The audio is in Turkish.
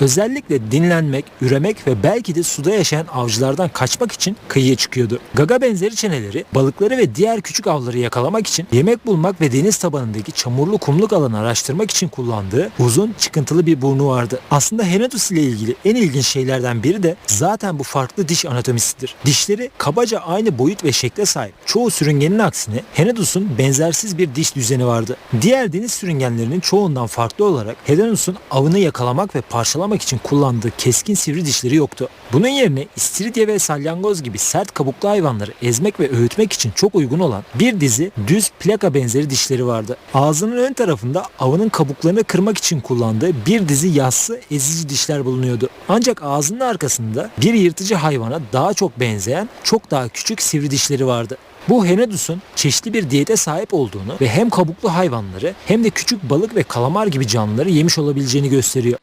Özellikle dinlenmek, üremek ve belki de suda yaşayan avcılardan kaçmak için kıyıya çıkıyordu. Gaga benzeri çeneleri balıkları ve diğer küçük avları yakalamak için yemek bulmak ve deniz tabanındaki çamurlu kumluk alanı araştırmak için kullandığı uzun çıkıntılı bir burnu vardı. Aslında Henetus ile ilgili en ilginç şeylerden biri de zaten bu farklı diş anatomisidir. Dişleri kabaca aynı boyut ve şekle sahip. Çoğu sürüngenin aksine Henetus'un benzersiz bir diş düzeni vardı. Diğer deniz sürüngenlerinin çoğundan farklı olarak Hedenus'un avını yakalamak ve parçalamak için kullandığı keskin sivri dişleri yoktu. Bunun yerine istiridye ve salyangoz gibi sert kabuklu hayvanları ezmek ve öğütmek için çok uygun olan bir dizi düz plaka benzeri dişleri vardı. Ağzının ön tarafında avının kabuklarını kırmak için kullandığı bir dizi yassı ezici dişler bulunuyordu. Ancak ağzının arkasında bir yırtıcı hayvana daha çok benzeyen çok daha küçük sivri dişleri vardı. Bu Henodus'un çeşitli bir diyete sahip olduğunu ve hem kabuklu hayvanları hem de küçük balık ve kalamar gibi canlıları yemiş olabileceğini gösteriyor.